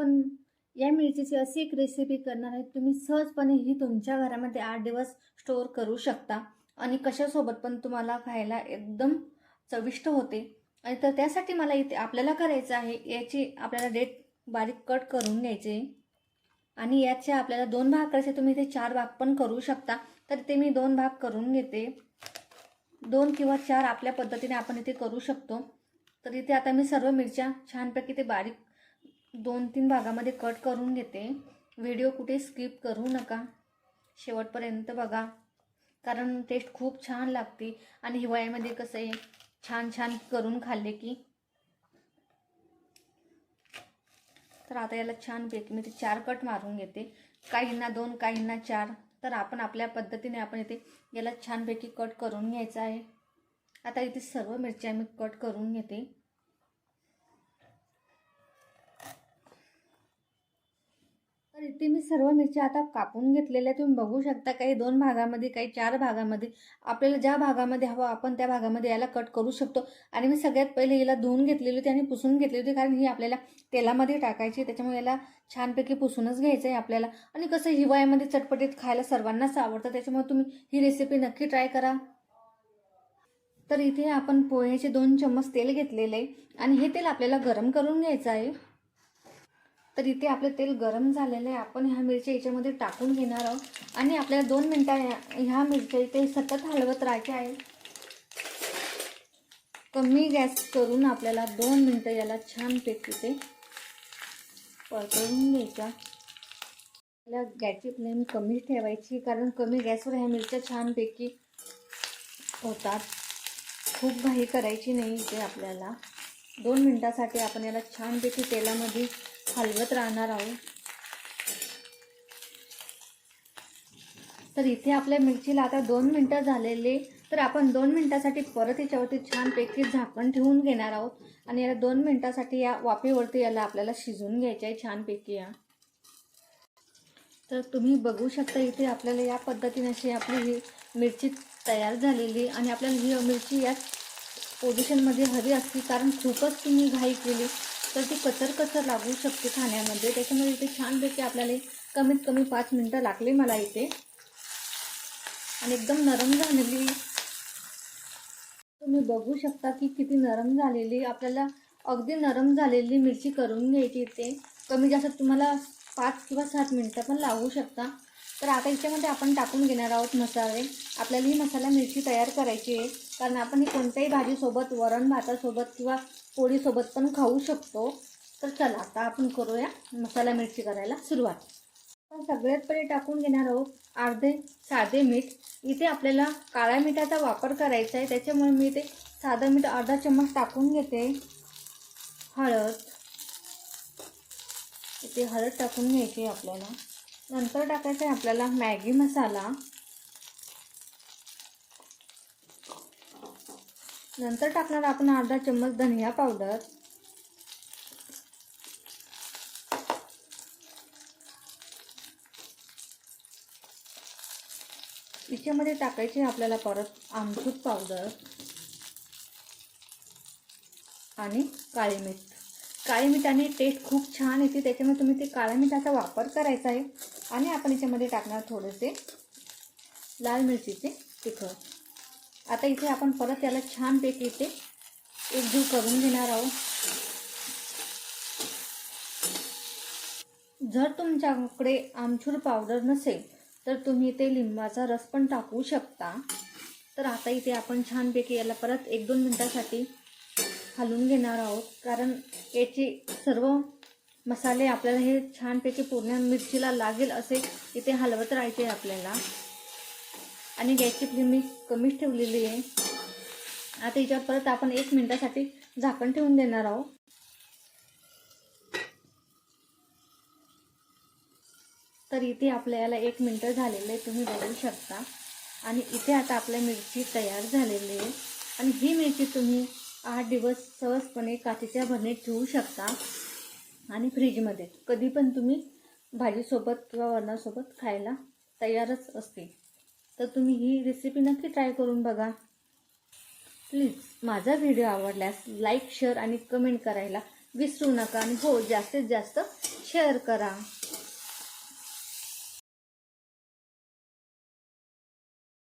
आपण या मिरचीची अशी एक रेसिपी करणार आहे. तुम्ही सहजपणे ही तुमच्या घरामध्ये आठ दिवस स्टोअर करू शकता. आणि कशासोबत पण तुम्हाला खायला एकदम चविष्ट होते. आणि तर त्यासाठी मला इथे आपल्याला करायचं आहे याची आपल्याला डेट बारीक कट करून घ्यायचे. आणि याचे आपल्याला दोन भाग करायचे तुम्ही इथे चार भाग पण करू शकता. तर ते मी दोन भाग करून घेते. दोन किंवा चार आपल्या पद्धतीने आपण इथे करू शकतो. तर इथे आता मी सर्व मिरच्या छानपैकी ते बारीक दोन तीन भागामध्ये कट करून घेते. व्हिडिओ कुठे स्किप करू नका. शेवटपर्यंत बघा. कारण टेस्ट खूप छान लागते आणि हिवाळ्यामध्ये कसं आहे छान छान करून खाल्ले की. तर आता याला छानपैकी मी ते चार कट मारून घेते. काहींना दोन काहींना चार. तर आपण आपल्या पद्धतीने आपण इथे याला छानपैकी कट करून घ्यायचं आहे. आता इथे सर्व मिरच्या मी कट करून घेते तर इथे मी सर्व मिरच्या आता कापून घेतलेल्या तुम्ही बघू शकता काही दोन भागामध्ये काही चार भागामध्ये. आपल्याला ज्या भागामध्ये हवं आपण त्या भागामध्ये याला कट करू शकतो. आणि मी सगळ्यात पहिले हिला धुवून घेतलेली होती आणि पुसून घेतली होती कारण ही आपल्याला तेलामध्ये टाकायची त्याच्यामुळे याला छानपैकी पुसूनच घ्यायचं आहे आपल्याला. आणि कसं हिवाळ्यामध्ये चटपटीत खायला सर्वांनाच आवडतं त्याच्यामुळे तुम्ही ही रेसिपी नक्की ट्राय करा. तर इथे आपण पोह्याचे दोन चम्मच तेल घेतलेले आहे आणि हे तेल आपल्याला गरम करून घ्यायचं आहे. तर इथे आपलं तेल गरम झालेलं आहे. आपण ह्या मिरच्या याच्यामध्ये टाकून घेणार आहोत. आणि आपल्याला दोन मिनटं ह्या- मिरच्या इथे सतत हलवत राहायचे आहे. कमी गॅस करून आपल्याला दोन मिनटं याला छानपैकी ते परतवून घ्यायचा. आपल्या गॅसची फ्लेम कमी ठेवायची कारण कमी गॅसवर ह्या मिरच्या छानपैकी होतात. खूप घाई करायची नाही इथे आपल्याला. दोन मिनटासाठी आपण याला छानपैकी तेलामध्ये हलवत राहणार आहोत. तर इथे आपल्या मिरचीला आता दोन मिनटं झालेले. तर आपण दोन मिनटासाठी परत याच्यावरती छानपैकी झाकण ठेवून घेणार आहोत. आणि याला दोन मिनटासाठी या वाफेवरती याला आपल्याला शिजवून घ्यायचं आहे छानपैकी या. तर तुम्ही बघू शकता इथे आपल्याला या पद्धतीने अशी आपली ही मिरची तयार झालेली. आणि आपल्याला ही मिरची याच पोझिशनमध्ये हवी असती कारण खूपच तुम्ही घाई केली. तर ती कचर कचर लागू शकते खाण्यामध्ये. त्याच्यामुळे इथे छानपैकी आपल्याला कमीत कमी पाच मिनटं लागले मला इथे. आणि एकदम नरम झालेली. तुम्ही बघू शकता की किती नरम झालेली. आपल्याला अगदी नरम झालेली मिरची करून घ्यायची इथे. कमी जास्त तुम्हाला पाच किंवा सात मिनटं पण लागू शकता. तर आता याच्यामध्ये आपण टाकून घेणार आहोत मसाले. आपल्याला ही मसाला मिरची तयार करायची आहे. कारण आपण ही कोणत्याही भाजीसोबत वरण भातासोबत किंवा पोळीसोबत पण खाऊ शकतो. तर चला आता आपण करूया मसाला मिरची करायला सुरुवात. आपण सगळ्यात पहिले टाकून घेणार आहोत अर्धे साधे मीठ. इथे आपल्याला काळ्या मिठाचा वापर करायचा आहे. त्याच्यामुळे मी इथे साधं मीठ अर्धा चम्मच टाकून घेते. हळद. इथे हळद टाकून घ्यायची आपल्याला. नंतर टाकायचं आहे आपल्याला मॅगी मसाला. नंतर टाकणार आपण अर्धा चम्मच धनिया पावडर. याच्यामध्ये टाकायचे आपल्याला परत आमचूर पावडर आणि काळी मीठ. काळी मिठाने टेस्ट खूप छान येते त्याच्यामुळे तुम्ही ते काळ्या मिठाचा वापर करायचा आहे. आणि आपण याच्यामध्ये टाकणार थोडेसे लाल मिरचीचे तिखट आता इथे आपण परत याला छानपैकी इथे एकजीव करून घेणार आहोत. जर तुमच्याकडे आमचूर पावडर नसेल तर तुम्ही इथे लिंबाचा रस पण टाकू शकता. तर आता इथे आपण छानपैकी याला परत एक दोन मिनटासाठी हलवून घेणार आहोत. कारण याचे सर्व मसाले आपल्याला हे छानपैकी पूर्ण मिरचीला लागेल असे इथे हलवत राहायचे आपल्याला. आणि गॅसची फ्लेम मी कमीच ठेवलेली आहे. आता याच्यावर परत आपण एक मिनटासाठी झाकण ठेवून देणार आहोत. तर इथे आपल्याला एक मिनटं झालेलं आहे तुम्ही बघू शकता. आणि इथे आता आपल्या मिरची तयार झालेली आहे. आणि ही मिरची तुम्ही आठ दिवस सहजपणे काचेच्या भरणीत ठेवू शकता. आणि फ्रीजमध्ये कधी पण तुम्ही भाजीसोबत किंवा वरणासोबत खायला तयारच असते तर तुम्ही ही रेसिपी नक्की ट्राय करून बघा. प्लीज माझा व्हिडिओ आवडल्यास लाईक शेअर आणि कमेंट करायला विसरू नका. आणि हो जास्तीत जास्त शेअर करा.